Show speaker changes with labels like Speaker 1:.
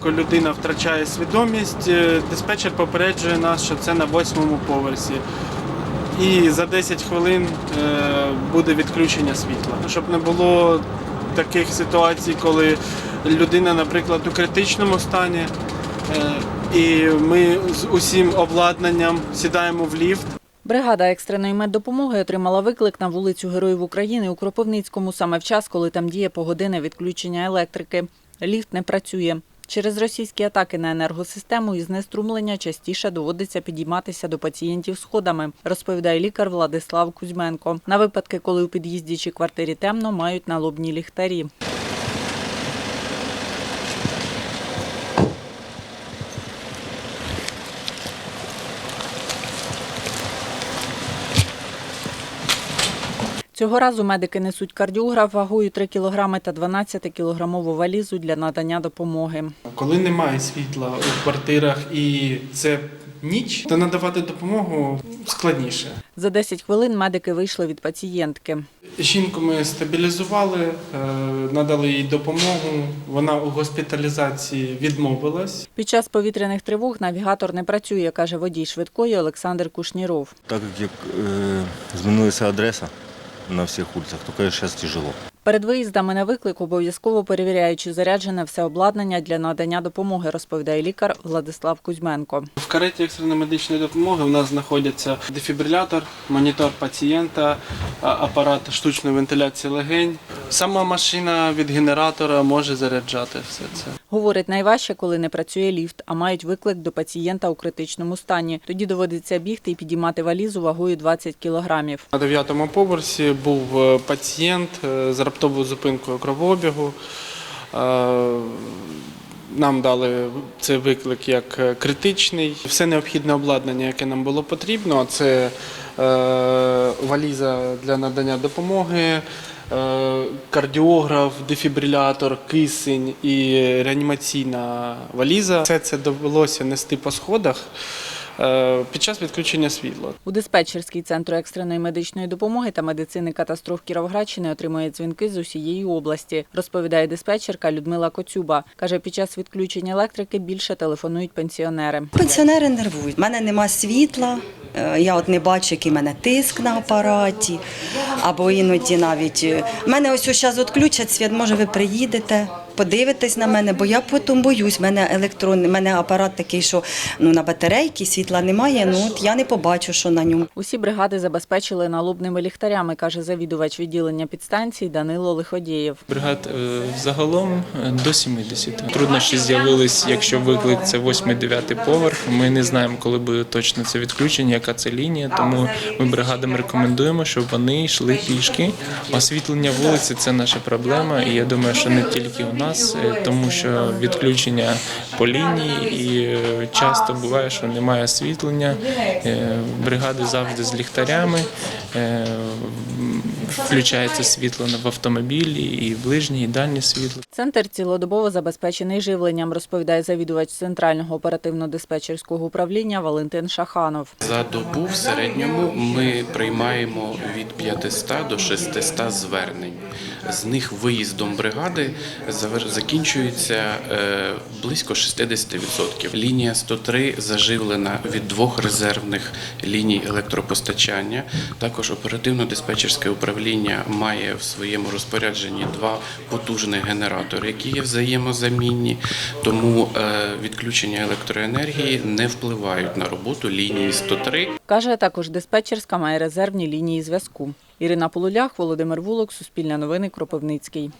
Speaker 1: Коли людина втрачає свідомість, е, диспетчер попереджує нас, що це на восьмому поверсі. І за 10 хвилин е, буде відключення світла. Щоб не було таких ситуацій, коли людина, наприклад, у критичному стані, е, і ми з усім обладнанням сідаємо в ліфт.
Speaker 2: Бригада екстреної меддопомоги отримала виклик на вулицю Героїв України у Кропивницькому саме в час, коли там діє погодинне відключення електрики. Ліфт не працює. Через російські атаки на енергосистему і знеструмлення частіше доводиться підійматися до пацієнтів сходами, розповідає лікар Владислав Кузьменко. На випадки, коли у під'їзді чи квартирі темно, мають налобні ліхтарі. Цього разу медики несуть кардіограф вагою 3 кг та 12-кілограмову валізу для надання допомоги.
Speaker 1: Коли немає світла у квартирах і це ніч, то надавати допомогу складніше.
Speaker 2: За 10 хвилин медики вийшли від пацієнтки.
Speaker 1: Жінку ми стабілізували, е, надали їй допомогу. Вона у госпіталізації відмовилась.
Speaker 2: Під час повітряних тривог навігатор не працює, каже водій швидкої Олександр Кушніров.
Speaker 3: Так як е, змінилася адреса на всіх улицах, только сейчас тяжело.
Speaker 2: Перед виїздами на виклик обов'язково перевіряють, чи заряджене все обладнання для надання допомоги, розповідає лікар Владислав Кузьменко.
Speaker 1: В кареті екстреної медичної допомоги у нас знаходяться дефібрилятор, монітор пацієнта, апарат штучної вентиляції легень. Сама машина від генератора може заряджати все це.
Speaker 2: Говорить, найважче, коли не працює ліфт, а мають виклик до пацієнта у критичному стані. Тоді доводиться бігти і підіймати валізу вагою 20 кілограмів.
Speaker 1: На дев'ятому поверсі був е, пацієнт е, з раптовою зупинкою кровообігу. Е, Нам дали цей виклик як е, критичний. Все необхідне обладнання, яке нам було потрібно, це е, валіза для надання допомоги, кардіограф, дефібрилятор, кисень і реанімаційна валіза. Все це довелося нести по сходах під час відключення світла.
Speaker 2: У диспетчерський центру екстреної медичної допомоги та медицини катастроф Кіровоградщини отримує дзвінки з усієї області, розповідає диспетчерка Людмила Коцюба. Каже, під час відключення електрики більше телефонують пенсіонери.
Speaker 4: Пенсіонери нервують. У мене нема світла. е, Я от не бачу, який в мене тиск на апараті, або іноді навіть е, мене ось зараз відключать світ. Може, ви приїдете, подивитесь на мене, бо я потім боюсь. Мене електронний, мене апарат такий, що ну на батарейки світла немає. Ну от я не побачу, що на ньому.
Speaker 2: Усі бригади забезпечили налобними ліхтарями, каже завідувач відділення підстанцій Данило Лиходєєв.
Speaker 5: Бригад е, загалом е, до 70. Труднощі з'явились, якщо виклик це 8-9 поверх. Ми не знаємо, коли буде точно це відключення, яка це лінія. Тому ми бригадам рекомендуємо, щоб вони йшли пішки. Освітлення вулиці це наша проблема, і я думаю, що не тільки у нас, е, тому що відключення по лінії, і е, часто буває, що немає освітлення. Е, Бригади завжди з ліхтарями. Включається світло в автомобілі, і ближнє, і дальнє світло.
Speaker 2: Центр цілодобово забезпечений живленням, розповідає завідувач центрального оперативно-диспетчерського управління Валентин Шаханов.
Speaker 6: За добу в середньому ми приймаємо від 500 до 600 звернень. З них виїздом бригади закінчується е, близько 60%. Лінія 103 заживлена від двох резервних ліній електропостачання. Також оперативно-диспетчерське управління має в своєму розпорядженні два потужних генератори, які є взаємозамінні. Тому е, відключення електроенергії не впливають на роботу лінії 103.
Speaker 2: Каже, також диспетчерська має резервні лінії зв'язку. Ірина Полулях, Володимир Вулок, Суспільне новини, Кропивницький.